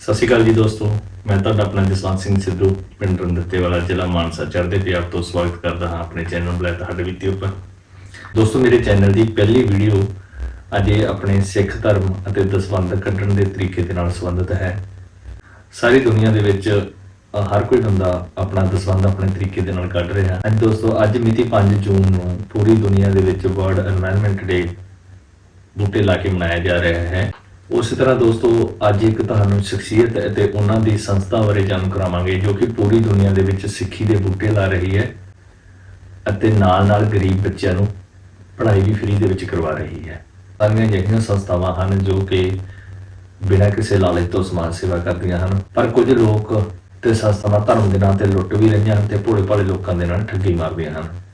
ਸਤਿ ਸ਼੍ਰੀ ਅਕਾਲ ਜੀ ਦੋਸਤੋ, ਮੈਂ ਤੁਹਾਡਾ ਆਪਣਾ ਜਸਵੰਤ ਸਿੰਘ ਸਿੱਧੂ, ਪਿੰਡ ਰੰਦਤੇਵਾਲਾ ਜ਼ਿਲ੍ਹਾ ਮਾਨਸਾ, ਚੜ੍ਹਦੇ ਪੰਜਾਬ ਤੋਂ ਸਵਾਗਤ ਕਰਦਾ ਹਾਂ ਆਪਣੇ ਚੈਨਲ ਬਲੈਕ ਤੁਹਾਡੇ ਵਿੱਚ ਉੱਪਰ। ਦੋਸਤੋ, ਮੇਰੇ ਚੈਨਲ ਦੀ ਪਹਿਲੀ ਵੀਡੀਓ ਅੱਜ ਇਹ ਆਪਣੇ ਸਿੱਖ ਧਰਮ ਅਤੇ ਦਸਵੰਦ ਕੱਢਣ ਦੇ ਤਰੀਕੇ ਦੇ ਨਾਲ ਸੰਬੰਧਿਤ ਹੈ। ਸਾਰੀ ਦੁਨੀਆ ਦੇ ਵਿੱਚ ਹਰ ਕੋਈ ਬੰਦਾ ਆਪਣਾ ਦਸਵੰਦ ਆਪਣੇ ਤਰੀਕੇ ਦੇ ਨਾਲ ਕੱਢ ਰਿਹਾ ਹੈ। ਦੋਸਤੋ, ਅੱਜ ਮਿਤੀ 5 ਜੂਨ ਨੂੰ ਪੂਰੀ ਦੁਨੀਆ ਦੇ ਵਿੱਚ ਵਰਲਡ এনवायरमेंट ਡੇ ਬੂਟੇ ਲਾ ਕੇ ਮਨਾਇਆ ਜਾ ਰਿਹਾ ਹੈ। ਉਸੇ ਤਰ੍ਹਾਂ ਦੋਸਤੋ, ਅੱਜ ਇੱਕ ਤੁਹਾਨੂੰ ਸ਼ਖਸੀਅਤ ਅਤੇ ਉਹਨਾਂ ਦੀ ਸੰਸਥਾ ਬਾਰੇ ਜਾਣੂ ਕਰਾਵਾਂਗੇ, ਜੋ ਕਿ ਪੂਰੀ ਦੁਨੀਆ ਦੇ ਵਿੱਚ ਸਿੱਖੀ ਦੇ ਬੂਟੇ ਲਾ ਰਹੀ ਹੈ ਅਤੇ ਨਾਲ-ਨਾਲ ਗਰੀਬ ਬੱਚਿਆਂ ਨੂੰ ਪੜ੍ਹਾਈ ਵੀ ਫ੍ਰੀ ਦੇ ਵਿੱਚ ਕਰਵਾ ਰਹੀ ਹੈ। ਸਾਰੀਆਂ ਅਜਿਹੀਆਂ ਸੰਸਥਾਵਾਂ ਹਨ, ਜੋ ਕਿ ਬਿਨਾਂ ਕਿਸੇ ਲਾਲਚ ਤੋਂ ਸਮਾਜ ਸੇਵਾ ਕਰਦੀਆਂ ਹਨ, ਪਰ ਕੁਝ ਲੋਕ ਤੇ ਸੰਸਥਾਵਾਂ ਧਰਮ ਦੇ ਨਾਂ ਤੇ ਲੁੱਟ ਵੀ ਰਹੀਆਂ ਹਨ ਤੇ ਭੋਲੇ ਭਾਲੇ ਲੋਕਾਂ ਦੇ ਨਾਲ ਠੱਗੀ ਮਾਰਦੀਆਂ ਹਨ।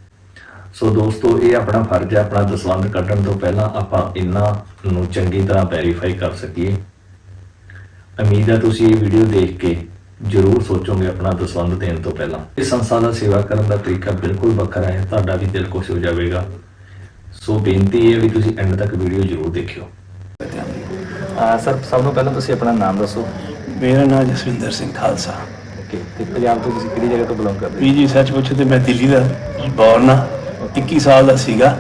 ਸੋ ਦੋਸਤੋ ਇਹ ਆਪਣਾ ਫਰਜ਼ ਹੈ ਆਪਣਾ ਦਸਵੰਧ ਕੱਢਣ ਤੋਂ ਪਹਿਲਾਂ ਆਪਾਂ ਇਹਨਾਂ ਨੂੰ ਚੰਗੀ ਤਰ੍ਹਾਂ ਵੈਰੀਫਾਈ ਕਰ ਸਕੀਏ। ਉਮੀਦ ਹੈ ਤੁਸੀਂ ਇਹ ਵੀਡੀਓ ਦੇਖ ਕੇ ਜ਼ਰੂਰ ਸੋਚੋਗੇ ਆਪਣਾ ਦਸਵੰਧ ਦੇਣ ਤੋਂ ਪਹਿਲਾਂ। ਇਸ ਸੰਸਥਾ ਦਾ ਸੇਵਾ ਕਰਨ ਦਾ ਤਰੀਕਾ ਬਿਲਕੁਲ ਵੱਖਰਾ ਹੈ ਤੁਹਾਡਾ ਵੀ ਦਿਲ ਖੁਸ਼ ਹੋ ਜਾਵੇਗਾ। ਸੋ ਬੇਨਤੀ ਇਹ ਹੈ ਵੀ ਤੁਸੀਂ ਐਂਡ ਤੱਕ ਵੀਡੀਓ ਜ਼ਰੂਰ ਦੇਖਿਓ। ਸਰ ਸਭ ਤੋਂ ਪਹਿਲਾਂ ਤੁਸੀਂ ਆਪਣਾ ਨਾਮ ਦੱਸੋ। ਮੇਰਾ ਨਾਮ ਜਸਵਿੰਦਰ ਸਿੰਘ ਖਾਲਸਾ। ਓਕੇ ਤੇ ਪੰਜਾਬ ਤੋਂ ਤੁਸੀਂ ਕਿਹੜੀ ਜਗ੍ਹਾ ਤੋਂ ਬਿਲੋਂਗ ਕਰਦੇ ਵੀ ਜੀ ਸੱਚ ਪੁੱਛੋ ਤੇ ਮੈਂ ਦਿੱਲੀ ਦਾ ਬੌਰਨ ਆ 21 ਸਾਲ ਦਾ ਸੀਗਾ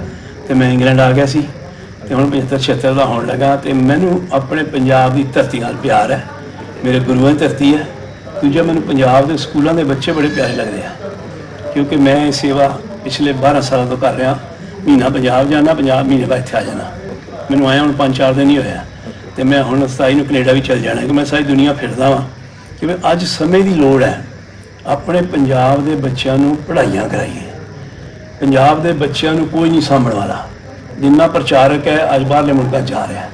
ਤੇ ਮੈਂ ਇੰਗਲੈਂਡ ਆ ਗਿਆ ਸੀ ਤੇ ਹੁਣ 75 76 ਦਾ ਹੋਣ ਲੱਗਾ ਤੇ ਮੈਨੂੰ ਆਪਣੇ ਪੰਜਾਬ ਦੀ ਧਰਤੀ ਨਾਲ ਪਿਆਰ ਹੈ। ਮੇਰੇ ਗੁਰੂਆਂ ਦੀ ਧਰਤੀ ਹੈ। ਦੂਜਾ ਮੈਨੂੰ ਪੰਜਾਬ ਦੇ ਸਕੂਲਾਂ ਦੇ ਬੱਚੇ ਬੜੇ ਪਿਆਰੇ ਲੱਗਦੇ ਆ। ਕਿਉਂਕਿ ਮੈਂ ਇਹ ਸੇਵਾ ਪਿਛਲੇ 12 ਸਾਲਾਂ ਤੋਂ ਕਰ ਰਿਹਾ। ਮਹੀਨਾ ਪੰਜਾਬ ਜਾਣਾ, ਪੰਜਾਬ ਮਹੀਨੇ ਬਾਅਦ ਇੱਥੇ ਆ ਜਾਣਾ। ਮੈਨੂੰ ਆਇਆ ਹੁਣ 5-4 ਦਿਨ ਹੀ ਹੋਇਆ। ਤੇ ਮੈਂ ਹੁਣ 27 ਨੂੰ ਕੈਨੇਡਾ ਵੀ ਚੱਲ ਜਾਣਾ ਕਿ ਮੈਂ ਸਾਰੀ ਦੁਨੀਆ ਫਿਰਦਾ ਵਾਂ। ਕਿ ਅੱਜ ਸਮੇਂ ਦੀ ਲੋੜ ਹੈ। ਆਪਣੇ ਪੰਜਾਬ ਦੇ ਬੱਚਿਆਂ ਨੂੰ ਪੜ੍ਹਾਈਆਂ ਕਰਾਈਏ। ਪੰਜਾਬ ਦੇ ਬੱਚਿਆਂ ਨੂੰ ਕੋਈ ਨਹੀਂ ਸਾਂਭਣ ਵਾਲਾ। ਜਿੰਨਾ ਪ੍ਰਚਾਰਕ ਹੈ ਅੱਜ ਬਾਹਰਲੇ ਮੁਲਕਾਂ 'ਚ ਜਾ ਰਿਹਾ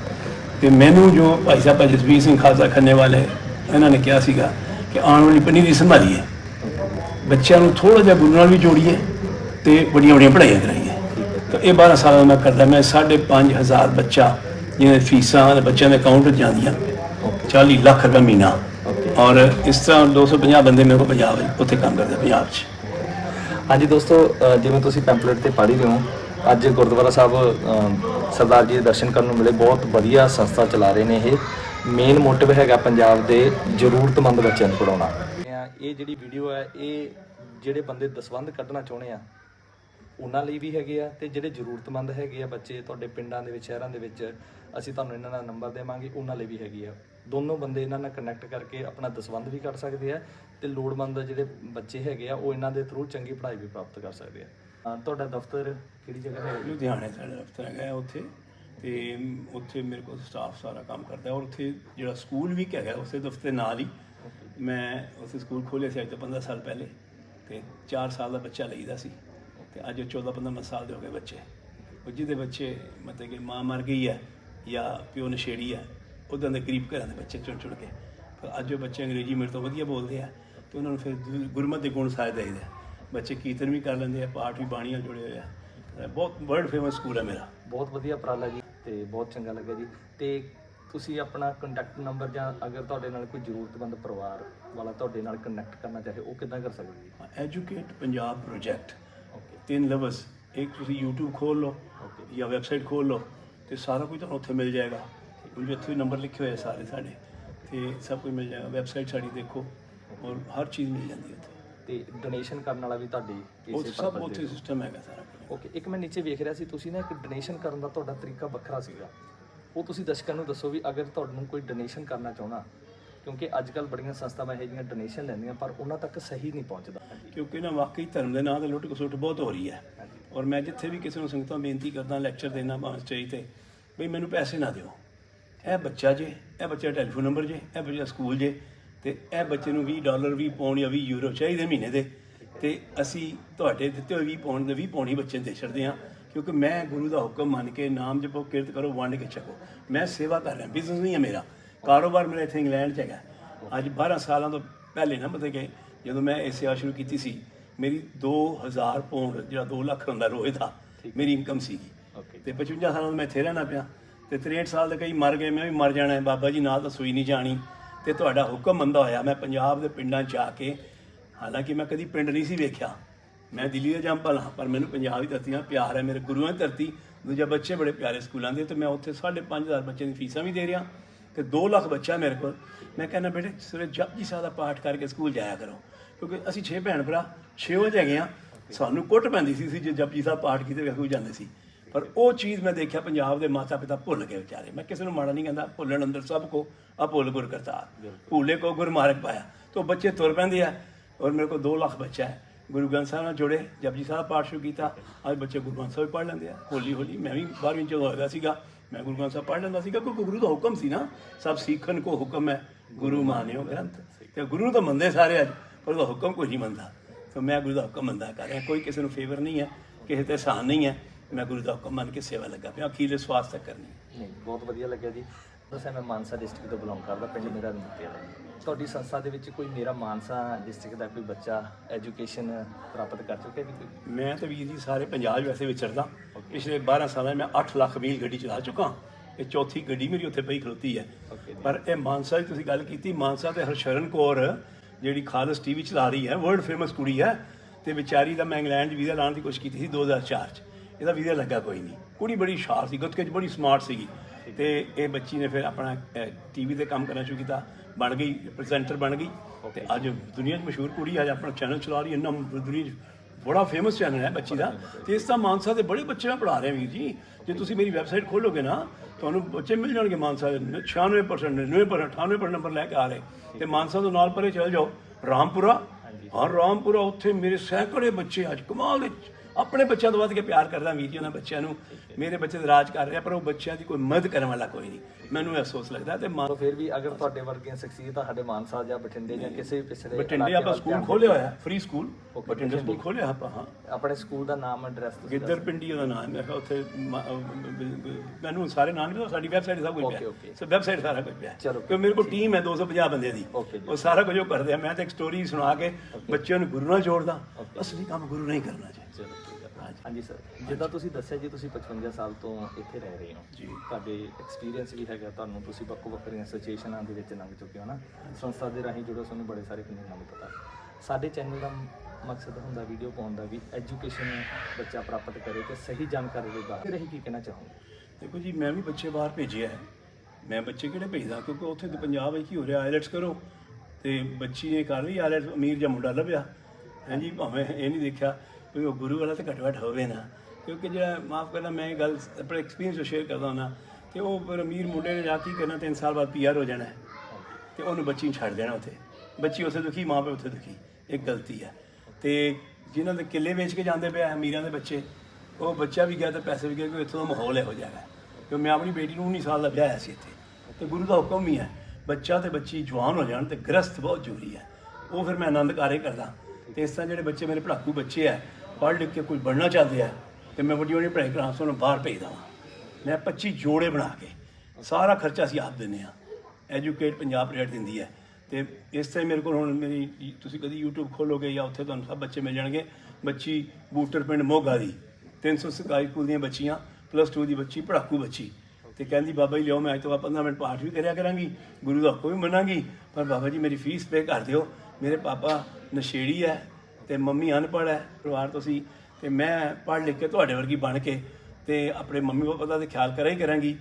ਤੇ ਮੈਨੂੰ ਜੋ ਭਾਈ ਸਾਹਿਬ ਜਸਵੀਰ ਸਿੰਘ ਖਾਲਸਾ ਖੰਨੇ ਵਾਲੇ ਇਹਨਾਂ ਨੇ ਕਿਹਾ ਸੀਗਾ ਕਿ ਆਉਣ ਵਾਲੀ ਪਨੀਰੀ ਦੀ ਸੰਭਾਲੀਏ। ਬੱਚਿਆਂ ਨੂੰ ਥੋੜਾ ਜਿਹਾ ਗੁਰੂ ਨਾਲ ਵੀ ਜੋੜੀਏ ਤੇ ਵੱਡੀਆਂ ਵੱਡੀਆਂ ਪੜ੍ਹਾਈਆਂ ਕਰਾਈਏ। ਤਾਂ ਇਹ 12 ਸਾਲਾਂ ਦਾ ਮੈਂ ਕਰਦਾ ਮੈਂ 5.5000 ਬੱਚਾ ਜਿਹਨੇ ਫੀਸਾਂ ਦੇ ਬੱਚਿਆਂ ਦੇ ਅਕਾਊਂਟ 'ਚ ਜਾਂਦੀਆਂ। 40 ਲੱਖ ਰੁਪਏ ਮਹੀਨਾ। ਔਰ ਇਸ ਤਰ੍ਹਾਂ 250 ਬੰਦੇ ਮੇਰੇ ਕੋਲ ਪੰਜਾਬ ਵਿੱਚ ਉੱਥੇ ਕੰਮ ਕਰਦੇ ਪੰਜਾਬ 'ਚ। ਹਾਂਜੀ ਦੋਸਤੋ ਅ, ਜਿਵੇਂ ਤੁਸੀਂ ਪੈਂਪਲੇਟ ਤੇ ਪੜ੍ਹ ਹੀ ਰਹੇ ਹੋ ਅੱਜ ਗੁਰਦੁਆਰਾ ਸਾਹਿਬ ਅ, ਸਰਦਾਰ ਜੀ ਦੇ ਦਰਸ਼ਨ ਕਰਨ ਨੂੰ ਮਿਲੇ ਬਹੁਤ ਵਧੀਆ ਸੰਸਥਾ ਚਲਾ ਰਹੇ ਨੇ ਇਹ। ਮੇਨ ਮੋਟਿਵ ਹੈਗਾ ਪੰਜਾਬ ਦੇ ਜ਼ਰੂਰਤਮੰਦ ਬੱਚਿਆਂ ਨੂੰ ਪੜਾਉਣਾ ਇਹ ਜਿਹੜੀ ਵੀਡੀਓ ਹੈ ਇਹ ਜਿਹੜੇ ਬੰਦੇ ਦਸਵੰਧ ਕੱਢਣਾ ਚਾਹੁੰਦੇ ਆ ਉਹਨਾਂ ਲਈ ਵੀ ਹੈਗੇ ਆ ਤੇ ਜਿਹੜੇ ਜ਼ਰੂਰਤਮੰਦ ਹੈਗੇ ਆ ਬੱਚੇ ਤੁਹਾਡੇ ਪਿੰਡਾਂ ਦੇ ਵਿੱਚ ਸ਼ਹਿਰਾਂ ਦੇ ਵਿੱਚ ਅਸੀਂ ਤੁਹਾਨੂੰ ਇਹਨਾਂ ਦਾ ਨੰਬਰ ਦੇਵਾਂਗੇ ਉਹਨਾਂ ਲਈ ਵੀ ਹੈਗੀ ਆ। ਦੋਨੋਂ ਬੰਦੇ ਇਹਨਾਂ ਨਾਲ ਕਨੈਕਟ ਕਰਕੇ ਆਪਣਾ ਦਸਵੰਧ ਵੀ ਕੱਢ ਸਕਦੇ ਆ ਤੇ ਲੋੜਵੰਦ ਜਿਹੜੇ ਬੱਚੇ ਹੈਗੇ ਆ ਉਹ ਇਹਨਾਂ ਦੇ ਥਰੂ ਚੰਗੀ ਪੜ੍ਹਾਈ ਵੀ ਪ੍ਰਾਪਤ ਕਰ ਸਕਦੇ ਆ। ਤੁਹਾਡਾ ਦਫ਼ਤਰ ਕਿਹੜੀ ਜਗ੍ਹਾ ਹੈ? ਲੁਧਿਆਣੇ ਸਾਡਾ ਦਫ਼ਤਰ ਹੈਗਾ ਉੱਥੇ ਤੇ ਉੱਥੇ ਮੇਰੇ ਕੋਲ ਸਟਾਫ ਸਾਰਾ ਕੰਮ ਕਰਦਾ ਔਰ ਉੱਥੇ ਜਿਹੜਾ ਸਕੂਲ ਵੀ ਹੈਗਾ ਉਸੇ ਦਫ਼ਤਰ ਦੇ ਨਾਲ ਹੀ ਮੈਂ ਉੱਥੇ ਸਕੂਲ ਖੋਲ੍ਹਿਆ ਸੀ ਅੱਜ ਤੋਂ 15 ਸਾਲ ਪਹਿਲੇ ਤੇ 4 ਸਾਲ ਦਾ ਬੱਚਾ ਲਈਦਾ ਸੀ ਤੇ ਅੱਜ ਉਹ 14 15 ਸਾਲ ਦੇ ਹੋ ਗਏ ਬੱਚੇ। ਉਹ ਜਿਹਦੇ ਬੱਚੇ ਮਤਲਬ ਕਿ ਮਾਂ ਮਰ ਗਈ ਹੈ ਜਾਂ ਪਿਓ ਨਸ਼ੇੜੀ ਹੈ ਉਦਾਂ ਦੇ ਗਰੀਬ ਘਰਾਂ ਦੇ ਬੱਚੇ ਚੁਣ ਚੁਣ ਕੇ। ਪਰ ਅੱਜ ਉਹ ਬੱਚੇ ਅੰਗਰੇਜ਼ੀ ਮੇਰੇ ਤੋਂ ਵਧੀਆ ਬੋਲਦੇ ਆ ਤੇ ਉਹਨਾਂ ਨੂੰ ਫਿਰ ਗੁਰਮਤਿ ਦੇ ਗੁਣ ਸਾਇ ਦੇਈਦੇ ਬੱਚੇ ਕੀਰਤਨ ਵੀ ਕਰ ਲੈਂਦੇ ਆ ਪਾਠ ਵੀ ਬਾਣੀਆਂ ਜੁੜੇ ਹੋਏ ਆ। ਬਹੁਤ ਵਰਲਡ ਫੇਮਸ ਸਕੂਲ ਹੈ ਮੇਰਾ। ਬਹੁਤ ਵਧੀਆ ਉਪਰਾਲਾ ਜੀ ਤੇ ਬਹੁਤ ਚੰਗਾ ਲੱਗਿਆ ਜੀ। ਤੇ ਤੁਸੀਂ ਆਪਣਾ ਕੰਟੈਕਟ ਨੰਬਰ ਜਾਂ ਅਗਰ ਤੁਹਾਡੇ ਨਾਲ ਕੋਈ ਜ਼ਰੂਰਤਮੰਦ ਪਰਿਵਾਰ ਵਾਲਾ ਤੁਹਾਡੇ ਨਾਲ ਕਨੈਕਟ ਕਰਨਾ ਚਾਹੇ ਉਹ ਕਿੱਦਾਂ ਕਰ ਸਕਦੇ ਜੀ? ਐਜੂਕੇਟ ਪੰਜਾਬ ਪ੍ਰੋਜੈਕਟ ਓਕੇ ਤਿੰਨ ਲਫ਼ਜ਼ ਇੱਕ ਤੁਸੀਂ YouTube ਖੋਲ ਲਓ ਓਕੇ ਜਾਂ ਵੈਬਸਾਈਟ ਖੋਲ ਲਓ ਤੇ ਸਾਰਾ ਕੁਝ ਤੁਹਾਨੂੰ ਉੱਥੇ ਮਿਲ ਜਾਏਗਾ। ਕਿਉਂਕਿ ਇੱਥੇ ਨੰਬਰ ਲਿਖੇ ਹੋਏ ਆ ਸਾਰੇ ਸਾਡੇ ਤੇ ਸਭ ਕੁਝ ਮਿਲ ਜਾਏਗਾ। ਵੈਬਸਾਈਟ ਸਾਡੀ ਦੇਖੋ ਔਰ ਹਰ ਚੀਜ਼ ਮਿਲ ਜਾਂਦੀ ਹੈ ਉੱਥੇ ਤੇ ਡੋਨੇਸ਼ਨ ਕਰਨ ਵਾਲਾ ਵੀ ਤੁਹਾਡੀ ਉਹ ਸਭ purpose ਉੱਥੇ ਸਿਸਟਮ ਹੈਗਾ ਸਾਰਾ ਓਕੇ ਇੱਕ ਮੈਂ ਨੀਚੇ ਵੇਖ ਰਿਹਾ ਸੀ ਤੁਸੀਂ ਨਾ ਇੱਕ ਡੋਨੇਸ਼ਨ ਕਰਨ ਦਾ ਤੁਹਾਡਾ ਤਰੀਕਾ ਵੱਖਰਾ ਸੀਗਾ। ਉਹ ਤੁਸੀਂ ਦਰਸ਼ਕਾਂ ਨੂੰ ਦੱਸੋ ਵੀ ਅਗਰ ਤੁਹਾਨੂੰ ਕੋਈ ਡੋਨੇਸ਼ਨ ਕਰਨਾ ਚਾਹੁੰਦਾ ਕਿਉਂਕਿ ਅੱਜ ਕੱਲ ਬੜੀਆਂ ਸੰਸਥਾਵਾਂ ਇਹ ਜਿਹੀਆਂ ਡੋਨੇਸ਼ਨ ਲੈਂਦੀਆਂ ਪਰ ਉਹਨਾਂ ਤੱਕ ਸਹੀ ਨਹੀਂ ਪਹੁੰਚਦਾ। ਕਿਉਂਕਿ ਨਾ ਵਾਕਈ ਧਰਮ ਦੇ ਨਾਂ ਤੇ ਲੁੱਟ ਖਸੁੱਟ ਬਹੁਤ ਹੋ ਰਹੀ ਹੈ। ਔਰ ਮੈਂ ਜਿੱਥੇ ਵੀ ਕਿਸੇ ਨੂੰ ਸੰਗਤਾਂ ਬੇਨਤੀ ਕਰਦਾ ਲੈਕਚਰ ਦੇਣਾ ਭਾਵੇਂ ਸਟੇਜ ਤੇ ਵੀ ਮੈਨੂੰ ਪੈਸੇ ਨਾ ਦਿਓ। ਇਹ ਬੱਚਾ ਜੇ ਇਹ ਬੱਚਾ ਟੈਲੀਫੋਨ ਨੰਬਰ ਜੇ ਇਹ ਬੱਚਾ ਸਕੂਲ ਜੇ ਤੇ ਇਹ ਬੱਚੇ ਨੂੰ 20 ਡਾਲਰ 20 ਪੌਂਡ ਜਾਂ 20 ਯੂਰੋ ਚਾਹੀਦੇ ਮਹੀਨੇ ਦੇ। ਤੇ ਅਸੀਂ ਤੁਹਾਡੇ ਦਿੱਤੇ ਹੋਏ 20 ਪੌਂਡ ਦੇ 20 ਪੌਂਡ ਹੀ ਬੱਚੇ ਦੇ ਛੱਡਦੇ ਹਾਂ ਕਿਉਂਕਿ ਮੈਂ ਗੁਰੂ ਦਾ ਹੁਕਮ ਮੰਨ ਕੇ ਨਾਮ ਜਪੋ ਕਿਰਤ ਕਰੋ ਵੰਡ ਕੇ ਛਕੋ। ਮੈਂ ਸੇਵਾ ਕਰ ਰਿਹਾ ਬਿਜ਼ਨਸ ਨਹੀਂ ਹੈ ਮੇਰਾ। ਕਾਰੋਬਾਰ ਮੇਰਾ ਇੱਥੇ ਇੰਗਲੈਂਡ 'ਚ ਹੈਗਾ। ਅੱਜ 12 ਸਾਲਾਂ ਤੋਂ ਪਹਿਲੇ ਨਾ ਮਤਲਬ ਕਿ ਜਦੋਂ ਮੈਂ ਇਹ ਸੇਵਾ ਸ਼ੁਰੂ ਕੀਤੀ ਸੀ ਮੇਰੀ 2000 ਪੌਂਡ ਜਿਹੜਾ 2 ਲੱਖ ਹੁੰਦਾ ਰੋਜ਼ ਦਾ ਮੇਰੀ ਇਨਕਮ ਸੀਗੀ। ਤੇ 55 ਸਾਲਾਂ ਤੋਂ ਮੈਂ ਇੱਥੇ ਰਹਿਣਾ ਪਿਆ। ਤੇ 63 ਸਾਲ ਦੇ ਕਈ ਮਰ ਗਏ, ਮੈਂ ਵੀ ਮਰ ਜਾਣਾ ਹੈ। ਬਾਬਾ ਜੀ ਨਾਲ ਤਾਂ ਸੂਈ ਨਹੀਂ ਜਾਣੀ। ਤੇ ਤੁਹਾਡਾ ਹੁਕਮ ਮੰਦਾ ਹੋਇਆ, ਮੈਂ ਪੰਜਾਬ ਦੇ ਪਿੰਡਾਂ 'ਚ ਆ ਕੇ, ਹਾਲਾਂਕਿ ਮੈਂ ਕਦੀ ਪਿੰਡ ਨਹੀਂ ਸੀ ਵੇਖਿਆ। ਮੈਂ ਦਿੱਲੀ ਦਾ ਜੰਪਲ ਹਾਂ, ਪਰ ਮੈਨੂੰ ਪੰਜਾਬ ਦੀ ਧਰਤੀ ਨਾਲ ਪਿਆਰ ਹੈ। ਮੇਰੇ ਗੁਰੂਆਂ ਦੀ ਧਰਤੀ, ਦੂਜਾ ਬੱਚੇ ਬੜੇ ਪਿਆਰੇ ਸਕੂਲਾਂ ਦੇ, ਤੇ ਮੈਂ ਉੱਥੇ 5.5000 ਬੱਚਿਆਂ ਦੀ ਫੀਸਾਂ ਵੀ ਦੇ ਰਿਹਾ, ਤੇ 2 ਲੱਖ ਬੱਚਾ ਮੇਰੇ ਕੋਲ। ਮੈਂ ਕਹਿੰਦਾ, ਬੇਟੇ, ਸਵੇਰੇ ਜਪਜੀ ਸਾਹਿਬ ਦਾ ਪਾਠ ਕਰਕੇ ਸਕੂਲ ਜਾਇਆ ਕਰੋ, ਕਿਉਂਕਿ ਅਸੀਂ 6 ਭੈਣ ਭਰਾ 6 ਵਜੇ ਹੈਗੇ ਆ ਸਾਨੂੰ ਕੁੱਟ ਪੈਂਦੀ ਸੀ ਜੇ ਜਪਜੀ ਸਾਹਿਬ ਪਾਠ ਕੀਤੇ, ਵੇਖੂ ਜਾਂਦੇ ਸੀ। ਪਰ ਉਹ ਚੀਜ਼ ਮੈਂ ਦੇਖਿਆ ਪੰਜਾਬ ਦੇ ਮਾਤਾ ਪਿਤਾ ਭੁੱਲ ਗਏ ਵਿਚਾਰੇ। ਮੈਂ ਕਿਸੇ ਨੂੰ ਮਾੜਾ ਨਹੀਂ ਕਹਿੰਦਾ ਭੁੱਲਣ ਅੰਦਰ ਸਭ ਕੋ ਆ ਭੁੱਲ ਗੁਰ ਕਰਤਾਰ ਭੂਲੇ ਕੋ ਗੁਰ ਮਾਰਗ ਪਾਇਆ। ਤੋਂ ਬੱਚੇ ਤੁਰ ਪੈਂਦੇ ਆ ਔਰ ਮੇਰੇ ਕੋਲ 2 ਲੱਖ ਬੱਚਾ ਹੈ। ਗੁਰੂ ਗ੍ਰੰਥ ਸਾਹਿਬ ਨਾਲ ਜੁੜੇ ਜਪਜੀ ਸਾਹਿਬ ਪਾਠ ਸ਼ੁਰੂ ਕੀਤਾ ਅੱਜ ਬੱਚੇ ਗੁਰੂ ਗ੍ਰੰਥ ਸਾਹਿਬ ਪੜ੍ਹ ਲੈਂਦੇ ਆ। ਹੌਲੀ ਹੌਲੀ ਮੈਂ ਵੀ 12ਵੀਂ ਚ ਹੋਇਆ ਸੀਗਾ ਮੈਂ ਗੁਰੂ ਗ੍ਰੰਥ ਸਾਹਿਬ ਪੜ੍ਹ ਲੈਂਦਾ ਸੀਗਾ ਕਿਉਂਕਿ ਗੁਰੂ ਦਾ ਹੁਕਮ ਸੀ ਨਾ ਸਭ ਸਿੱਖਣ ਕੋ ਹੁਕਮ ਹੈ ਗੁਰੂ ਮਾਨਿਓ ਗ੍ਰੰਥ। ਤੇ ਗੁਰੂ ਤਾਂ ਮੰਨਦੇ ਸਾਰੇ ਅੱਜ ਪਰ ਉਹਦਾ ਹੁਕਮ ਕੋਈ ਨਹੀਂ ਮੰਨਦਾ। ਤਾਂ ਮੈਂ ਗੁਰੂ ਦਾ ਹੁਕਮ ਮੰਨਦਾ ਕਰ ਰਿਹਾ ਕੋਈ ਕਿਸੇ ਨੂੰ ਫੇਵਰ ਨਹੀਂ ਹੈ ਕਿਸੇ ਤੇ ਆਸਾਨ ਨਹੀਂ ਹੈ। ਮੈਂ ਗੁਰੂ ਦਾ ਹੁਕਮ ਮੰਨ ਕੇ ਸੇਵਾ ਲੱਗਾ ਪਿਆ ਅਖੀਰਲੇ ਸਵਾਸ ਤੱਕ ਕਰਨੀ ਨਹੀਂ ਬਹੁਤ ਵਧੀਆ ਲੱਗਿਆ ਜੀ। ਦੱਸਿਆ ਮੈਂ ਮਾਨਸਾ ਡਿਸਟ੍ਰਿਕਟ ਤੋਂ ਬਿਲੋਂਗ ਕਰਦਾ ਪਿੰਡ ਮੇਰਾ ਨੰਦੇੜ ਹੈ ਤੁਹਾਡੀ ਸੰਸਥਾ ਦੇ ਵਿੱਚ ਕੋਈ ਮੇਰਾ ਮਾਨਸਾ ਡਿਸਟ੍ਰਿਕਟ ਦਾ ਕੋਈ ਬੱਚਾ ਐਜੂਕੇਸ਼ਨ ਪ੍ਰਾਪਤ ਕਰ ਚੁੱਕਿਆ ਜੀ ਕੋਈ? ਮੈਂ ਤੇ ਵੀਰ ਜੀ ਸਾਰੇ ਪੰਜਾਬ ਵੈਸੇ ਵਿਚਰਦਾ। ਪਿਛਲੇ 12 ਸਾਲਾਂ 'ਚ ਮੈਂ 8 ਲੱਖ ਮੀਲ ਗੱਡੀ ਚਲਾ ਚੁੱਕਾ ਇਹ ਚੌਥੀ ਗੱਡੀ ਮੇਰੀ ਉੱਥੇ ਪਈ ਖਲੋਤੀ ਹੈ। Okay ਪਰ ਇਹ ਮਾਨਸਾ ਦੀ ਤੁਸੀਂ ਗੱਲ ਕੀਤੀ ਮਾਨਸਾ ਤੇ ਹਰਸ਼ਰਨ ਕੌਰ ਜਿਹੜੀ ਖਾਲਸ ਟੀਵੀ ਚਲਾ ਰਹੀ ਹੈ ਵਰਲਡ ਫੇਮਸ ਕੁੜੀ ਹੈ ਤੇ ਵਿਚਾਰੀ ਦਾ ਮੈਂ ਇੰਗਲੈਂਡ ਵੀਜ਼ਾ ਲਾਉਣ ਦੀ ਕੋਸ਼ਿਸ਼ ਕੀਤੀ ਸੀ 2004 'ਚ। ਇਹਦਾ ਵੀਜ਼ਾ ਲੱਗਾ ਕੋਈ ਨਹੀਂ। ਕੁੜੀ ਬੜੀ ਸ਼ਾਰ ਸੀ ਗੱਤਕੇ 'ਚ ਬੜੀ ਸਮਾਰਟ ਸੀਗੀ। ਤੇ ਇਹ ਬੱਚੀ ਨੇ ਫਿਰ ਆਪਣਾ ਟੀਵੀ ਤੇ ਕੰਮ ਕਰਨਾ ਸ਼ੁਰੂ ਕੀਤਾ ਬਣ ਗਈ ਪ੍ਰੈਜ਼ੈਂਟਰ ਬਣ ਗਈ। ਤੇ ਅੱਜ ਦੁਨੀਆ 'ਚ ਮਸ਼ਹੂਰ ਕੁੜੀ ਅੱਜ ਆਪਣਾ ਚੈਨਲ ਚਲਾ ਰਹੀ ਹੈ ਇੰਨਾ ਦੁਨੀਆ 'ਚ ਬੜਾ ਫੇਮਸ ਚੈਨਲ ਹੈ ਬੱਚੀ ਦਾ। ਤੇ ਇਸ ਦਾ ਮਾਨਸਾ ਦੇ ਬੜੇ ਬੱਚੇ ਮੈਂ ਪੜ੍ਹਾ ਰਿਹਾ ਵੀਰ ਜੀ। ਜੇ ਤੁਸੀਂ ਮੇਰੀ ਵੈਬਸਾਈਟ ਖੋਲੋਗੇ ਨਾ ਤੁਹਾਨੂੰ ਬੱਚੇ ਮਿਲ ਜਾਣਗੇ ਮਾਨਸਾ ਦੇ 96% 90% 98% ਨੰਬਰ ਲੈ ਕੇ ਆ ਰਹੇ। ਤੇ ਮਾਨਸਾ ਤੋਂ ਨਾਲ ਪਰੇ ਚਲ ਜਾਓ ਰਾਮਪੁਰਾ। ਹਾਂ ਰਾਮਪੁਰਾ ਉੱਥੇ ਮੇਰੇ ਸੈਂਕੜੇ ਬੱਚੇ ਅੱਜ ਕਮਾਲ ਦੇ ਆਪਣੇ ਬੱਚਿਆਂ ਤੋਂ ਵੱਧ ਕੇ ਪਿਆਰ ਕਰਦਾ ਵੀਰ ਜੀ ਉਹਨਾਂ ਬੱਚਿਆਂ ਨੂੰ। ਮੇਰੇ ਬੱਚੇ ਤਾਂ ਰਾਜ ਕਰ ਰਿਹਾ ਪਰ ਉਹ ਬੱਚਿਆਂ ਦੀ ਕੋਈ ਮਦਦ ਕਰਨ ਵਾਲਾ ਕੋਈ ਨਹੀਂ। ਮੈਨੂੰ ਇਹ ਅਫਸੋਸ ਲੱਗਦਾ ਤੇ ਮਾਂ ਫਿਰ ਵੀ ਅਗਰ ਤੁਹਾਡੇ ਵਰਗੀਆਂ ਸ਼ਖਸੀਅਤਾਂ ਸਾਡੇ ਮਾਨਸਾ ਜਾਂ ਬਠਿੰਡੇ ਜਾਂ ਕਿਸੇ ਵੀ ਪਿਛੜੇ ਇਲਾਕੇ ਆਪਾਂ ਸਕੂਲ ਖੋਲਿਆ ਹੋਇਆ ਫ੍ਰੀ ਸਕੂਲ ਬਟਿੰਡੇ ਸਕੂਲ ਖੋਲਿਆ ਆਪਾਂ ਹਾਂ। ਆਪਣੇ ਸਕੂਲ ਦਾ ਨਾਮ ਐਡਰੈਸ ਤੁਸੀਂ ਗਿੱਦਰ ਪਿੰਡੀ ਉਹਦਾ ਨਾਮ ਹੈ ਉੱਥੇ ਮੈਨੂੰ ਸਾਰੇ ਨਾਮ ਨਹੀਂ ਸਾਡੀ ਵੈਬਸਾਈਟ ਸਭ ਕੁਝ ਪਿਆ. ਸੋ ਵੈਬਸਾਈਟ ਸਾਰਾ ਕੁਝ ਪਿਆ। ਚਲੋ। ਕਿਉਂਕਿ ਮੇਰੇ ਕੋਲ ਟੀਮ ਹੈ 250 ਬੰਦੇ ਦੀ। ਉਹ ਸਾਰਾ ਕੁਝ ਉਹ ਕਰਦੇ ਆ। ਮੈਂ ਤਾਂ ਇੱਕ ਸਟੋਰੀ ਸੁਣਾ ਕੇ ਬੱਚਿਆਂ ਨੂੰ ਗੁਰੂ ਨਾਲ ਜੋੜਦਾ। ਅਸਲੀ ਕੰਮ ਗੁਰੂ ਨਾਲ ਹੀ ਕਰਨਾ ਹੈ ਹਾਂਜੀ। ਸਰ ਜਿੱਦਾਂ ਤੁਸੀਂ ਦੱਸਿਆ ਜੀ ਤੁਸੀਂ 55 ਸਾਲ ਤੋਂ ਇੱਥੇ ਰਹਿ ਰਹੇ ਹੋ। ਜੀ। ਤੁਹਾਡੇ ਐਕਸਪੀਰੀਅੰਸ ਵੀ ਹੈਗਾ ਤੁਹਾਨੂੰ ਤੁਸੀਂ ਵੱਖੋ ਵੱਖਰੀਆਂ ਐਸੋਸੀਏਸ਼ਨਾਂ ਦੇ ਵਿੱਚ ਲੰਘ ਚੁੱਕੇ ਹੋ ਨਾ। ਸੰਸਥਾ ਦੇ ਰਾਹੀਂ ਜੁੜੋ ਤੁਹਾਨੂੰ ਬੜੇ ਸਾਰੇ ਕਾਨੂੰਨਾਂ ਦਾ ਪਤਾ। ਸਾਡੇ ਚੈਨਲ ਦਾ ਮਕਸਦ ਹੁੰਦਾ ਵੀਡੀਓ ਪਾਉਣ ਦਾ ਵੀ ਐਜੂਕੇਸ਼ਨ ਬੱਚਾ ਪ੍ਰਾਪਤ ਕਰੇ ਤੇ ਸਹੀ ਜਾਣਕਾਰੀ ਦੇ ਬਾਰੇ। ਰਹੀ ਕੀ ਕਹਿਣਾ ਚਾਹੋਗੇ? ਦੇਖੋ ਜੀ ਮੈਂ ਵੀ ਬੱਚੇ ਬਾਹਰ ਭੇਜਿਆ ਹੈ। ਮੈਂ ਬੱਚੇ ਕਿਹੜੇ ਭੇਜਦਾ? ਕਿਉਂਕਿ ਉੱਥੇ ਤੇ ਪੰਜਾਬ ਵਿੱਚ ਕੀ ਹੋ ਰਿਹਾ ਆਇਲਟਸ ਕਰੋ। ਤੇ ਬੱਚੀ ਨੇ ਕਰ ਲਈ ਆਇਲਟਸ ਅਮੀਰ ਜਾਂ ਮੁੰਡਾ ਲੱਭਿਆ। ਹਾਂਜੀ ਭਾਵੇਂ ਇਹ ਨਹੀਂ ਦੇਖਿਆ। ਵੀ ਉਹ ਗੁਰੂ ਵਾਲਾ ਤਾਂ ਘੱਟ ਘੱਟ ਹੋਵੇ ਨਾ। ਕਿਉਂਕਿ ਜਿਹੜਾ, ਮਾਫ ਕਰਨਾ, ਮੈਂ ਇਹ ਗੱਲ ਆਪਣੇ ਐਕਸਪੀਰੀਅੰਸ ਸ਼ੇਅਰ ਕਰਦਾ ਹਾਂ ਤੇ ਉਹ ਫਿਰ ਅਮੀਰ ਮੁੰਡੇ ਨੇ ਜਾ ਕੀ ਕਰਨਾ 3 ਸਾਲ ਬਾਅਦ ਪੀਆਰ ਹੋ ਜਾਣਾ ਹੈ। ਤੇ ਉਹਨੂੰ ਬੱਚੀ ਨੂੰ ਛੱਡ ਦੇਣਾ ਉੱਥੇ। ਬੱਚੀ ਉੱਥੇ ਦੁਖੀ, ਮਾਂ ਪਿਓ ਉੱਥੇ ਦੁਖੀ। ਇੱਕ ਗਲਤੀ ਹੈ। ਤੇ ਜਿਨ੍ਹਾਂ ਦੇ ਕਿੱਲੇ ਵੇਚ ਕੇ ਜਾਂਦੇ ਪਿਆ ਅਮੀਰਾਂ ਦੇ ਬੱਚੇ, ਉਹ ਬੱਚਾ ਵੀ ਗਿਆ ਤੇ ਪੈਸੇ ਵੀ ਗਏ ਕਿ ਇੱਥੋਂ ਦਾ ਮਾਹੌਲ ਇਹੋ ਜਿਹਾ ਹੈ। ਕਿ ਮੈਂ ਆਪਣੀ ਬੇਟੀ ਨੂੰ 19 ਸਾਲ ਦਾ ਵਿਆਹਿਆ ਸੀ ਇੱਥੇ। ਤੇ ਗੁਰੂ ਦਾ ਹੁਕਮ ਹੀ ਹੈ, ਬੱਚਾ ਤੇ ਬੱਚੀ ਜਵਾਨ ਹੋ ਜਾਣ ਤੇ ਗ੍ਰਸਤ ਬਹੁਤ ਜ਼ਰੂਰੀ ਹੈ। ਉਹ ਫਿਰ ਮੈਂ ਆਨੰਦ ਕਾਰੇ ਕਰਦਾ। ਤੇ ਇਸ ਤਰ੍ਹਾਂ ਜਿਹੜੇ ਬੱਚੇ ਮੇਰੇ ਪੜਾਕੂ ਬੱਚੇ ਆ, ਪੜ੍ਹ ਲਿਖ ਕੇ ਕੁਝ ਬਣਨਾ ਚਾਹਦੇ ਆ, ਤੇ ਮੈਂ ਵੱਡੀ ਵੱਡੀ ਪੜ੍ਹਾਈ ਕਰਾਂ ਉਹਨਾਂ ਨੂੰ ਬਾਹਰ ਭੇਜਦਾ ਵਾਂ ਮੈਂ 25 ਜੋੜੇ ਬਣਾ ਕੇ ਸਾਰਾ ਖਰਚਾ ਅਸੀਂ ਆਪ ਦਿੰਦੇ ਆ ਐਜੂਕੇਟ ਪੰਜਾਬ ਰੇਟ ਦਿੰਦੀ ਹੈ। ਤੇ ਇਸ ਤਰ੍ਹਾਂ ਹੀ ਮੇਰੇ ਕੋਲ ਹੁਣ ਮੇਰੀ ਤੁਸੀਂ ਕਦੀ YouTube ਖੋਲੋਗੇ ਜਾਂ ਉੱਥੇ ਤੁਹਾਨੂੰ ਸਭ ਬੱਚੇ ਮਿਲ ਜਾਣਗੇ। ਬੱਚੀ ਬੂਟਰ ਪਿੰਡ ਮੋਗਾ ਦੀ 300 ਸਰਕਾਰੀ ਸਕੂਲ ਦੀਆਂ ਬੱਚੀਆਂ ਪਲੱਸ 2 ਦੀ ਬੱਚੀ ਪੜਾਕੂ ਬੱਚੀ। ਤੇ ਕਹਿੰਦੀ, ਬਾਬਾ ਜੀ ਲਿਓ ਮੈਂ ਅੱਜ ਤੋਂ ਬਾਅਦ 15 ਮਿੰਟ ਪਾਠ ਵੀ ਕਰਿਆ ਕਰਾਂਗੀ, ਗੁਰੂ ਦਾ ਹੁਕਮ ਵੀ ਮੰਨਾਂਗੀ, ਪਰ ਬਾਬਾ ਜੀ ਮੇਰੀ ਫੀਸ ਪੇ ਕਰ ਦਿਓ। ਮੇਰੇ ਪਾਪਾ ਨਸ਼ੇੜੀ ਹੈ ਤੇ ਮੰਮੀ ਅਨਪੜ੍ਹ ਹੈ ਪਰਿਵਾਰ ਤੁਸੀਂ ਸੀ ਤੇ ਮੈਂ ਪੜ੍ਹ ਲਿਖ ਕੇ ਤੁਹਾਡੇ ਵਰਗੀ ਬਣ ਕੇ ਤੇ ਆਪਣੇ ਮੰਮੀ ਪਾਪਾ ਦਾ ਤੇ ਖਿਆਲ ਕਰਾਂ ਹੀ ਕਰਾਂਗੀ।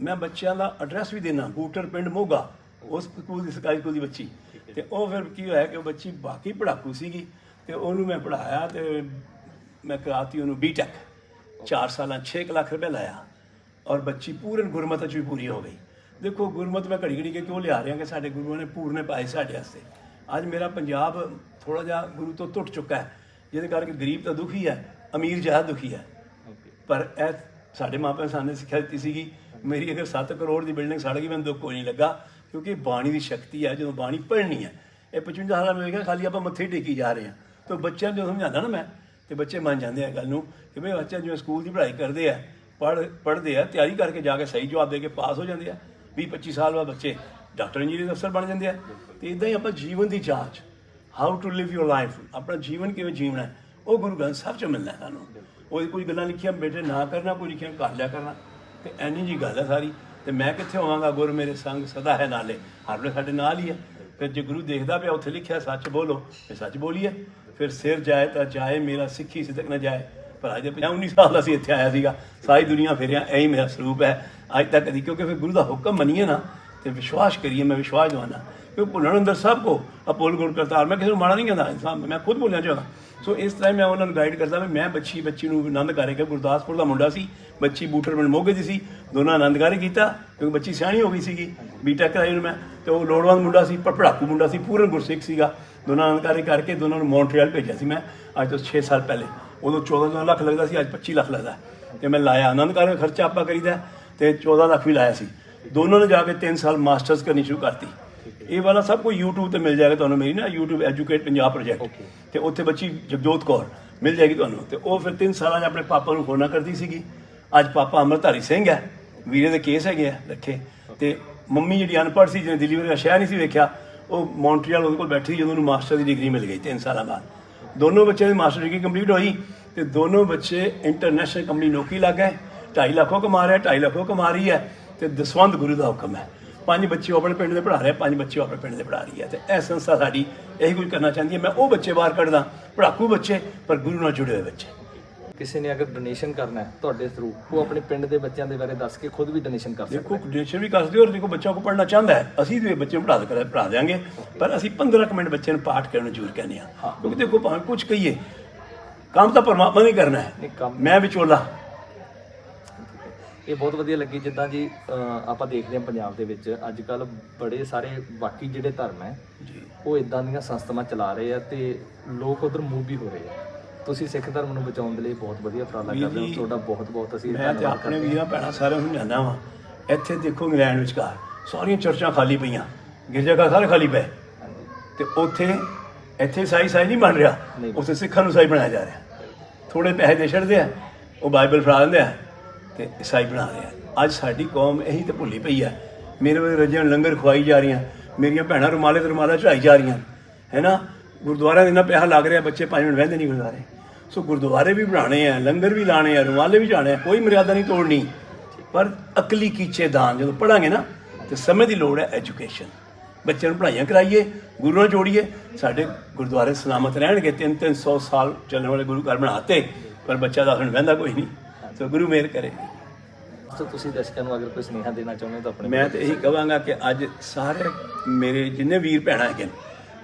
ਮੈਂ ਬੱਚਿਆਂ ਦਾ ਐਡਰੈਸ ਵੀ ਦੇਣਾ ਬੂਟਰ ਪਿੰਡ ਮੋਗਾ, ਉਸ ਸਕੂਲ ਦੀ ਸਰਕਾਰੀ ਸਕੂਲ ਦੀ ਬੱਚੀ। ਤੇ ਉਹ ਫਿਰ ਕੀ ਹੋਇਆ ਕਿ ਉਹ ਬੱਚੀ ਬਾਕੀ ਪੜਾਕੂ ਸੀਗੀ ਤੇ ਉਹਨੂੰ ਮੈਂ ਪੜਾਇਆ ਤੇ ਮੈਂ ਕਰਾਤੀ ਉਹਨੂੰ ਬੀਟੈਕ 4 ਸਾਲਾਂ 6 ਲੱਖ ਰੁਪਏ ਲਾਇਆ ਔਰ ਬੱਚੀ ਪੂਰਨ ਗੁਰਮਤਿ ਚ ਵੀ ਪੂਰੀ ਹੋ ਗਈ। ਦੇਖੋ ਗੁਰਮਤ ਮੈਂ ਘੜੀ ਘੜੀ ਕੇ ਕਿਉਂ ਲਿਆ ਰਿਹਾ ਕਿ ਸਾਡੇ ਗੁਰੂਆਂ ਨੇ ਪੂਰਨੇ ਪਾਏ ਸਾਡੇ ਵਾਸਤੇ? ਅੱਜ ਮੇਰਾ ਪੰਜਾਬ ਥੋੜਾ ਜਿਹਾ ਗੁਰੂ ਤੋਂ ਟੁੱਟ ਚੁੱਕਾ ਹੈ ਜਿਹਦੇ ਕਰਕੇ ਗਰੀਬ ਤਾਂ ਦੁਖੀ ਹੈ ਅਮੀਰ ਜ਼ਿਆਦਾ ਦੁਖੀ ਹੈ। ਪਰ ਇਹ ਸਾਡੇ ਮਾਪਿਆਂ ਸਾਨੂੰ ਸਿੱਖਿਆ ਦਿੱਤੀ ਸੀਗੀ ਮੇਰੀ ਅਗਰ 7 ਕਰੋੜ ਦੀ ਬਿਲਡਿੰਗ ਸੜ ਗਈ ਮੈਨੂੰ ਦੁੱਖ ਕੋਈ ਨਹੀਂ ਲੱਗਾ ਕਿਉਂਕਿ ਬਾਣੀ ਦੀ ਸ਼ਕਤੀ ਹੈ ਜਦੋਂ ਬਾਣੀ ਪੜ੍ਹਨੀ ਹੈ ਇਹ 55 ਸਾਲਾਂ ਹੋਏਗਾ ਖਾਲੀ ਆਪਾਂ ਮੱਥੇ ਟੇਕੀ ਜਾ ਰਹੇ ਹਾਂ। ਤੇ ਬੱਚਿਆਂ ਨੂੰ ਸਮਝਾਉਂਦਾ ਨਾ ਮੈਂ ਤੇ ਬੱਚੇ ਮੰਨ ਜਾਂਦੇ ਆ ਗੱਲ ਨੂੰ ਕਿ ਵੀ ਬੱਚਾ ਜਿਵੇਂ ਸਕੂਲ ਦੀ ਪੜ੍ਹਾਈ ਕਰਦੇ ਆ ਪੜ੍ਹ ਪੜ੍ਹਦੇ ਆ ਤਿਆਰੀ ਕਰਕੇ ਜਾ ਕੇ ਸਹੀ ਜਵਾਬ ਦੇ ਕੇ ਪਾਸ ਹੋ ਜਾਂਦੇ ਆ 20 25 ਸਾਲ ਬਾਅਦ ਬੱਚੇ ਡਾਕਟਰ ਇੰਜੀਨੀਅਰ ਅਫਸਰ ਬਣ ਜਾਂਦੇ ਆ। ਤੇ ਇਦਾਂ ਹੀ ਆਪਾਂ ਜੀਵਨ ਦੀ ਜਾਂਚ how to live your life ਆਪਣਾ ਜੀਵਨ ਕਿਵੇਂ ਜੀਵਣਾ ਹੈ, ਉਹ ਗੁਰੂ ਗ੍ਰੰਥ ਸਾਹਿਬ ਚ ਮਿਲਣਾ ਹੈ ਸਾਨੂੰ। ਉਹ ਕੋਈ ਗੱਲਾਂ ਲਿਖੀਆਂ ਬੇਟੇ ਨਾ ਕਰਨਾ ਕੋਈ ਲਿਖੀਆਂ ਕਰ ਲਿਆ ਕਰਨਾ ਤੇ ਐਨੀ ਜੀ ਗੱਲ ਹੈ ਸਾਰੀ। ਤੇ ਮੈਂ ਕਿੱਥੇ ਹੋਵਾਂਗਾ ਗੁਰ ਮੇਰੇ ਸੰਗ ਸਦਾ ਹੈ ਨਾਲੇ। ਹਰ ਵੇਲੇ ਸਾਡੇ ਨਾਲ ਹੀ ਹੈ। ਫਿਰ ਜੇ ਗੁਰੂ ਦੇਖਦਾ ਪਿਆ ਉੱਥੇ ਲਿਖਿਆ ਸੱਚ ਬੋਲੋ ਤੇ ਸੱਚ ਬੋਲੀਏ ਫਿਰ ਸਿਰ ਜਾਏ ਤਾਂ ਜਾਏ ਮੇਰਾ ਸਿੱਖੀ ਸਿਦਕ ਨਾ ਜਾਏ। ਪਰ ਅਜੇ 19 ਸਾਲ ਦਾ ਸੀ ਇੱਥੇ ਆਇਆ ਸੀਗਾ। ਸਾਰੀ ਦੁਨੀਆ ਫਿਰਿਆ ਐਂ ਹੀ ਮੇਰਾ ਸਰੂਪ ਹੈ। ਅੱਜ ਤੱਕ ਕਦੀ ਕਿਉਂਕਿ ਫਿਰ ਗੁਰੂ ਦਾ ਹੁਕਮ ਮੰਨੀਏ ਨਾ ਤੇ ਵਿਸ਼ਵਾਸ ਕਰੀਏ, ਮੈਂ ਵਿਸ਼ਵਾਸ ਦਵਾਨਾ ਕਿ ਭੁੱਲਣ ਅੰਦਰ ਸਭ ਕੋ ਅਪੋਲ ਗੁਰ ਕਰਤਾਰ। ਮੈਂ ਕਿਸੇ ਨੂੰ ਮਾੜਾ ਨਹੀਂ ਕਹਿੰਦਾ, ਇਨਸਾਨ ਮੈਂ ਖੁਦ ਬੋਲਿਆ ਚਾਹਾਂ ਸੋ ਇਸ ਤਰ੍ਹਾਂ ਮੈਂ ਉਹਨਾਂ ਨੂੰ ਗਾਈਡ ਕਰਦਾ ਵੀ ਮੈਂ ਬੱਚੀ ਬੱਚੀ ਨੂੰ ਆਨੰਦ ਕਾਰੇ ਗੁਰਦਾਸਪੁਰ ਦਾ ਮੁੰਡਾ ਸੀ। ਬੱਚੀ ਬੂਟਰਮਨ ਮੋਗੇ ਦੀ ਸੀ। ਦੋਨਾਂ ਆਨੰਦਕਾਰੀ ਕੀਤਾ, ਕਿਉਂਕਿ ਬੱਚੀ ਸਿਆਣੀ ਹੋ ਗਈ ਸੀਗੀ। ਬੀਟੈਕ ਕਰਾਈ ਉਹਨੂੰ ਮੈਂ। ਤੇ ਉਹ ਲੋੜਵੰਦ ਮੁੰਡਾ ਸੀ ਪਰ ਪੜਾਕੂ ਮੁੰਡਾ ਸੀ, ਪੂਰਨ ਗੁਰਸਿੱਖ ਸੀਗਾ। ਦੋਨਾਂ ਆਨੰਦ ਕਾਰੇ ਕਰਕੇ ਦੋਨਾਂ ਨੂੰ ਮੌਂਟਰੀਅਲ ਭੇਜਿਆ ਸੀ ਮੈਂ। ਅੱਜ ਤੋਂ 6 ਸਾਲ ਪਹਿਲੇ। ਉਦੋਂ 14 ਲੱਖ ਲੱਗਦਾ ਸੀ, ਅੱਜ 25 ਲੱਖ ਲੱਗਦਾ। ਤੇ ਮੈਂ ਲਾਇਆ। ਆਨੰਦਕਾਰ ਖਰਚਾ ਆਪਾਂ ਕਰੀਦਾ। ਤੇ 14 ਲੱਖ ਵੀ ਲਾਇਆ ਸੀ। ਦੋਨੋਂ ਨੇ ਜਾ ਕੇ 3 ਸਾਲ ਮਾਸਟਰਸ ਕਰਨੀ ਸ਼ੁਰੂ ਕਰਤੀ। ਇਹ ਵਾਲਾ ਸਭ ਕੁਝ YouTube ਤੇ ਮਿਲ ਜਾਏਗਾ ਤੁਹਾਨੂੰ ਮੇਰੀ ਨਾ YouTube ਐਜੂਕੇਟ ਪੰਜਾਬ ਪ੍ਰੋਜੈਕਟ ਤੇ ਉੱਥੇ ਬੱਚੀ ਜਗਜੋਤ ਕੌਰ ਮਿਲ ਜਾਏਗੀ ਤੁਹਾਨੂੰ। ਤੇ ਉਹ ਫਿਰ 3 ਸਾਲਾਂ 'ਚ ਆਪਣੇ ਪਾਪਾ ਨੂੰ ਫੋਨਾ ਕਰਦੀ ਸੀਗੀ। ਅੱਜ ਪਾਪਾ ਅਮਰਧਾਰੀ ਸਿੰਘ ਹੈ। ਵੀਰੇ ਦੇ ਕੇਸ ਹੈਗੇ ਆ ਰੱਖੇ ਤੇ ਮੰਮੀ ਜਿਹੜੀ ਅਨਪੜ੍ਹ ਸੀ ਜਿਹਨੇ ਦਿੱਲੀ ਵਰਗਾ ਸ਼ਹਿਰ ਨਹੀਂ ਸੀ ਵੇਖਿਆ ਉਹ ਮੌਂਟਰੀਅਲ ਉਹਦੇ ਕੋਲ ਬੈਠੀ ਜਦੋਂ ਉਹਨੂੰ ਮਾਸਟਰ ਦੀ ਡਿਗਰੀ ਮਿਲ ਗਈ 3 ਸਾਲਾਂ ਬਾਅਦ। ਦੋਨੋਂ ਬੱਚਿਆਂ ਦੀ ਮਾਸਟਰ ਡਿਗਰੀ ਕੰਪਲੀਟ ਹੋਈ ਤੇ ਦੋਨੋਂ ਬੱਚੇ ਇੰਟਰਨੈਸ਼ਨਲ ਕੰਪਨੀ ਨੌਕਰੀ ਲੱਗ ਗਏ। 2.5 ਲੱਖੋਂ ਕਮਾ ਰਿਹਾ 2.5 ਲੱਖੋਂ ਕਮਾ ਰਹੀ ਹੈ। ਤੇ ਦਸਵੰਧ ਗੁਰੂ ਦਾ ਹੁਕਮ ਹੈ। ਪੰਜ ਬੱਚੇ ਆਪਣੇ ਪਿੰਡ ਦੇ ਪੜ੍ਹਾ ਰਿਹਾ ਪੰਜ ਬੱਚੇ ਆਪਣੇ ਪਿੰਡ ਦੇ ਪੜ੍ਹਾ ਰਹੀ ਹੈ ਤੇ ਇਹ ਸੰਸਥਾ ਸਾਡੀ ਇਹੀ ਕੁਝ ਕਰਨਾ ਚਾਹੁੰਦੀ ਹੈ। ਮੈਂ ਉਹ ਬੱਚੇ ਬਾਹਰ ਕੱਢਦਾ ਪੜ੍ਹਾਕੂ ਬੱਚੇ ਪਰ ਗੁਰੂ ਨਾਲ ਜੁੜੇ ਹੋਏ ਬੱਚੇ। ਕਿਸੇ ਨੇ ਅਗਰ ਡੋਨੇਸ਼ਨ ਕਰਨਾ ਹੈ ਤੁਹਾਡੇ ਥਰੂ ਉਹ ਆਪਣੇ ਪਿੰਡ ਦੇ ਬੱਚਿਆਂ ਦੇ ਬਾਰੇ ਦੱਸ ਕੇ ਖੁਦ ਵੀ ਡੋਨੇਸ਼ਨ ਕਰ ਸਕਦਾ ਦੇਖੋ ਡੋਨੇਸ਼ਨ ਵੀ ਕਰ ਸਕਦੇ ਹੋ ਔਰ ਦੇਖੋ ਬੱਚਾ ਕੋ ਪੜ੍ਹਨਾ ਚਾਹੁੰਦਾ ਹੈ ਅਸੀਂ ਵੀ ਬੱਚੇ ਨੂੰ ਪੜ੍ਹਾ ਦੇ ਪੜ੍ਹਾ ਦਿਆਂਗੇ ਪਰ ਅਸੀਂ 15 ਕੁ ਮਿੰਟ ਬੱਚੇ ਨੂੰ ਪਾਠ ਕਰਨ ਨੂੰ ਜ਼ਰੂਰ ਕਹਿੰਦੇ ਹਾਂ। ਕਿਉਂਕਿ ਦੇਖੋ ਭਾਵੇਂ ਕੁਝ ਕਹੀਏ ਕੰਮ ਤਾਂ ਪਰਮਾਤਮਾ ਨੇ ਕਰਨਾ ਹੈ। ਮੈਂ ਵਿਚੋਲਾ ਇਹ ਬਹੁਤ ਵਧੀਆ ਲੱਗੀ ਜਿੱਦਾਂ ਜੀ ਆਪਾਂ ਦੇਖਦੇ ਹਾਂ ਪੰਜਾਬ ਦੇ ਵਿੱਚ ਅੱਜ ਕੱਲ ਬੜੇ ਸਾਰੇ ਬਾਕੀ ਜਿਹੜੇ ਧਰਮ ਹੈ ਉਹ ਇਦਾਂ ਦੀਆਂ ਸੰਸਥਾਵਾਂ ਚਲਾ ਰਹੇ ਆ ਤੇ ਲੋਕ ਉਧਰ ਮੂਵ ਵੀ ਹੋ ਰਹੇ ਆ। ਤੁਸੀਂ ਸਿੱਖ ਧਰਮ ਨੂੰ ਬਚਾਉਣ ਦੇ ਲਈ ਬਹੁਤ ਵਧੀਆ ਉਪਰਾਲਾ ਕਰਦੇ ਹੋ। ਤੁਹਾਡਾ ਬਹੁਤ ਬਹੁਤ ਅਸੀਂ ਮੈਂ ਤੇ ਆਪਣੇ ਵੀਰਾਂ ਭੈਣਾਂ ਸਾਰਿਆਂ ਨੂੰ ਸਮਝਾਉਂਦਾ ਵਾਂ। ਇੱਥੇ ਦੇਖੋ ਇੰਗਲੈਂਡ ਵਿਚਕਾਰ ਸਾਰੀਆਂ ਚਰਚਾਂ ਖਾਲੀ ਪਈਆਂ। ਗਿਰਜਾਘਰ ਸਾਰੇ ਖਾਲੀ ਪਏ। ਤੇ ਉੱਥੇ ਇੱਥੇ ਸਾਈ ਸਾਈ ਨਹੀਂ ਬਣ ਰਿਹਾ। ਉੱਥੇ ਸਿੱਖਾਂ ਨੂੰ ਸਾਈ ਬਣਾਇਆ ਜਾ ਰਿਹਾ। ਥੋੜੇ ਪੈਸੇ ਦੇ ਛੱਡਦੇ ਆ ਉਹ ਬਾਈਬਲ ਫੜਾ ਦਿੰਦੇ ਆ। ਤੇ ਈਸਾਈ ਬਣਾ ਰਿਹਾ ਅੱਜ ਸਾਡੀ ਕੌਮ ਇਹੀ ਤੇ ਭੁੱਲੀ ਪਈ ਆ। ਮੇਰੇ ਵੇ ਰੱਜਿਆਂ ਨੂੰ ਲੰਗਰ ਖਵਾਈ ਜਾ ਰਹੀਆਂ। ਮੇਰੀਆਂ ਭੈਣਾਂ ਰੁਮਾਲੇ ਤੇ ਰੁਮਾਲਾ ਚੜਾਈ ਜਾ ਰਹੀਆਂ। ਹੈ ਨਾ? ਗੁਰਦੁਆਰਿਆਂ ਦੇ ਇੰਨਾ ਪੈਸਾ ਲੱਗ ਰਿਹਾ, ਬੱਚੇ ਪੰਜ ਮਿੰਟ ਬਹਿੰਦੇ ਨਹੀਂ ਗੁਰਦੁਆਰੇ। ਸੋ ਗੁਰਦੁਆਰੇ ਵੀ ਬਣਾਣੇ ਆ, ਲੰਗਰ ਵੀ ਲਾਣੇ ਆ, ਰੁਮਾਲੇ ਵੀ ਜਾਣੇ ਆ, ਕੋਈ ਮਰਿਆਦਾ ਨਹੀਂ ਤੋੜਨੀ। ਪਰ ਅਕਲੀ ਕੀਚੇ ਦਾਨ ਜਦੋਂ ਪੜਾਂਗੇ ਨਾ, ਤੇ ਸਮੇਂ ਦੀ ਲੋੜ ਹੈ ਐਜੂਕੇਸ਼ਨ। ਬੱਚਿਆਂ ਨੂੰ ਪੜ੍ਹਾਈਆਂ ਕਰਾਈਏ ਗੁਰੂ ਨਾਲ ਜੋੜੀਏ। ਸਾਡੇ ਗੁਰਦੁਆਰੇ ਸਲਾਮਤ ਰਹਿਣਗੇ ਤਿੰਨ ਤਿੰਨ ਸੌ ਸਾਲ ਚੱਲਣ ਵਾਲੇ ਗੁਰੂ ਘਰ ਬਣਾਤੇ, ਪਰ ਬੱਚਾ ਦਾ ਹੁਣ ਵਹਿੰਦਾ ਕੋਈ ਨਹੀਂ। ਸੋ ਗੁਰੂ ਮਿਹਰ ਕਰੇ। ਸੋ ਤੁਸੀਂ ਦਰਸ਼ਕਾਂ ਨੂੰ ਅਗਰ ਕੋਈ ਸੁਨੇਹਾ ਦੇਣਾ ਚਾਹੁੰਦੇ ਹੋ ਤਾਂ ਆਪਣੇ ਮੈਂ ਤੇ ਇਹੀ ਕਹਾਂਗਾ ਕਿ ਅੱਜ ਸਾਰੇ ਮੇਰੇ ਜਿੰਨੇ ਵੀਰ ਭੈਣਾਂ ਹੈਗੇ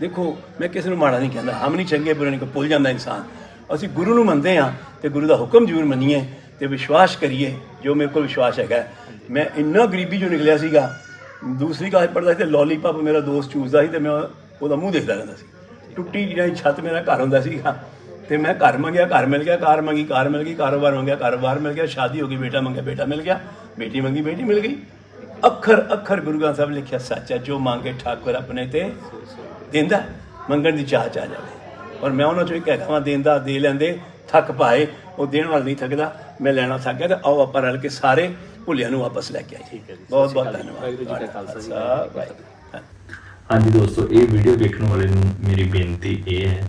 ਦੇਖੋ ਮੈਂ ਕਿਸੇ ਨੂੰ ਮਾੜਾ ਨਹੀਂ ਕਹਿੰਦਾ ਹਮ ਨਹੀਂ ਚੰਗੇ ਬੁਰੇ ਨਹੀਂ ਕੋ ਭੁੱਲ ਜਾਂਦਾ ਇਨਸਾਨ। ਅਸੀਂ ਗੁਰੂ ਨੂੰ ਮੰਨਦੇ ਆ ਤੇ ਗੁਰੂ ਦਾ ਹੁਕਮ ਜ਼ਰੂਰ ਮੰਨੀਏ ਤੇ ਵਿਸ਼ਵਾਸ ਕਰੀਏ ਜੋ ਮੇਰੇ ਕੋਲ ਵਿਸ਼ਵਾਸ ਹੈਗਾ। ਮੈਂ ਇੰਨਾ ਗਰੀਬੀ ਚੋਂ ਨਿਕਲਿਆ ਸੀਗਾ ਦੂਸਰੀ ਕਲਾਸ ਪੜਦਾ ਸੀ ਤੇ ਲੋਲੀਪੌਪ ਮੇਰਾ ਦੋਸਤ ਚੂਸਦਾ ਸੀ ਤੇ ਮੈਂ ਉਹਦਾ ਮੂੰਹ ਦੇਖਦਾ ਰਹਿੰਦਾ ਸੀ। ਟੁੱਟੀ ਜਿਹੜੀ ਛੱਤ ਮੇਰਾ ਘਰ ਹੁੰਦਾ ਸੀਗਾ। ਤੇ ਮੈਂ ਘਰ ਮੰਗਿਆ ਘਰ ਮਿਲ ਗਿਆ ਕਾਰ ਮੰਗੀ ਕਾਰ ਮਿਲ ਗਈ ਕਾਰੋਬਾਰ ਮੰਗਿਆ ਕਾਰੋਬਾਰ ਮਿਲ ਗਿਆ ਸ਼ਾਦੀ ਹੋ ਗਈ ਬੇਟਾ ਮੰਗਿਆ ਬੇਟਾ ਮਿਲ ਗਿਆ ਬੇਟੀ ਮੰਗੀ ਬੇਟੀ ਮਿਲ ਗਈ ਅੱਖਰ ਅੱਖਰ ਗੁਰੂ ਗ੍ਰੰਥ ਸਾਹਿਬ ਲਿਖਿਆ ਸੱਚ ਜੋ ਮੰਗੇ ਠਾਕੁਰ ਆਪਣੇ ਤੇ ਦਿੰਦਾ ਮੰਗਣ ਦੀ ਚਾਹ ਚ ਆ ਜਾਵੇ ਔਰ ਮੈਂ ਉਹਨਾਂ ਚੋਂ ਇੱਕ ਵਾਂ ਦਿੰਦਾ ਦੇ ਲੈਂਦੇ ਥੱਕ ਪਾਏ ਉਹ ਦੇਣ ਵਾਲਾ ਨਹੀਂ ਥੱਕਦਾ ਮੈਂ ਲੈਣਾ ਥੱਕ ਗਿਆ ਤੇ ਆਓ ਆਪਾਂ ਰਲ ਕੇ ਸਾਰੇ ਭੁੱਲਿਆਂ ਨੂੰ ਵਾਪਸ ਲੈ ਕੇ ਆਈਏ ਠੀਕ ਹੈ ਜੀ। ਬਹੁਤ ਬਹੁਤ। ਧੰਨਵਾਦ। ਹਾਂਜੀ ਦੋਸਤੋ ਇਹ ਵੀਡੀਓ ਦੇਖਣ ਵਾਲੇ ਨੂੰ ਮੇਰੀ ਬੇਨਤੀ ਇਹ ਹੈ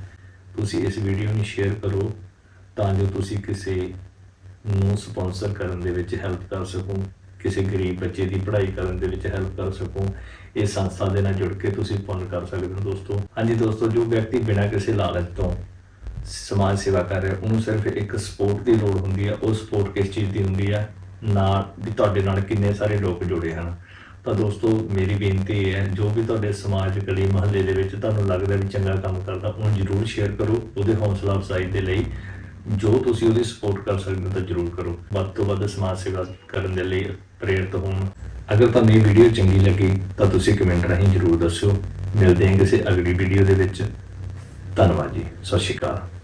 ਤੁਸੀਂ ਇਸ ਵੀਡੀਓ ਨੂੰ ਸ਼ੇਅਰ ਕਰੋ ਤਾਂ ਜੋ ਤੁਸੀਂ ਕਿਸੇ ਨੂੰ ਸਪਾਂਸਰ ਕਰਨ ਦੇ ਵਿੱਚ ਹੈਲਪ ਕਰ ਸਕੋ, ਕਿਸੇ ਗਰੀਬ ਬੱਚੇ ਦੀ ਪੜ੍ਹਾਈ ਕਰਨ ਦੇ ਵਿੱਚ ਹੈਲਪ ਕਰ ਸਕੋ, ਇਹ ਸੰਸਥਾ ਦੇ ਨਾਲ ਜੁੜ ਕੇ ਤੁਸੀਂ ਪੁੰਨ ਕਰ ਸਕਦੇ ਹੋ ਦੋਸਤੋ। ਹਾਂਜੀ ਦੋਸਤੋ, ਜੋ ਵਿਅਕਤੀ ਬਿਨਾਂ ਕਿਸੇ ਲਾਲਚ ਤੋਂ ਸਮਾਜ ਸੇਵਾ ਕਰ ਰਿਹਾ, ਉਹਨੂੰ ਸਿਰਫ ਇੱਕ ਸਪੋਰਟ ਦੀ ਲੋੜ ਹੁੰਦੀ ਹੈ, ਉਹ ਸਪੋਰਟ ਕਿਸ ਚੀਜ਼ ਦੀ ਹੁੰਦੀ ਹੈ? ਨਾਲ ਵੀ ਤੁਹਾਡੇ ਨਾਲ ਕਿੰਨੇ ਸਾਰੇ ਲੋਕ ਜੁੜੇ ਹਨ। ਤਾਂ ਦੋਸਤੋ, ਮੇਰੀ ਬੇਨਤੀ ਇਹ ਹੈ, ਜੋ ਵੀ ਤੁਹਾਡੇ ਸਮਾਜ ਗਲੀ ਮਹੱਲੇ ਦੇ ਵਿੱਚ ਤੁਹਾਨੂੰ ਲੱਗਦਾ ਵੀ ਚੰਗਾ ਕੰਮ ਕਰਦਾ ਉਹਨੂੰ ਜਰੂਰ ਸ਼ੇਅਰ ਕਰੋ ਉਹਦੇ ਹੌਸਲਾ ਅਫਜ਼ਾਈ ਦੇ ਲਈ। ਜੋ ਤੁਸੀਂ ਉਹਦੀ ਸਪੋਰਟ ਕਰ ਸਕਦੇ ਹੋ ਤਾਂ ਜਰੂਰ ਕਰੋ। ਵੱਧ ਤੋਂ ਵੱਧ ਸਮਾਜ ਸੇਵਾ ਕਰਨ ਦੇ ਲਈ ਪ੍ਰੇਰਿਤ ਹੋਣ। ਅਗਰ ਤੁਹਾਨੂੰ ਇਹ ਵੀਡੀਓ ਚੰਗੀ ਲੱਗੀ, ਤਾਂ ਤੁਸੀਂ ਕਮੈਂਟ ਰਾਹੀਂ ਜਰੂਰ ਦੱਸਿਓ। ਮਿਲਦੇ ਹਾਂ ਕਿਸੇ ਅਗਲੀ ਵੀਡੀਓ ਦੇ ਵਿੱਚ। ਧੰਨਵਾਦ ਜੀ। ਸਤਿ ਸ਼੍ਰੀ ਅਕਾਲ।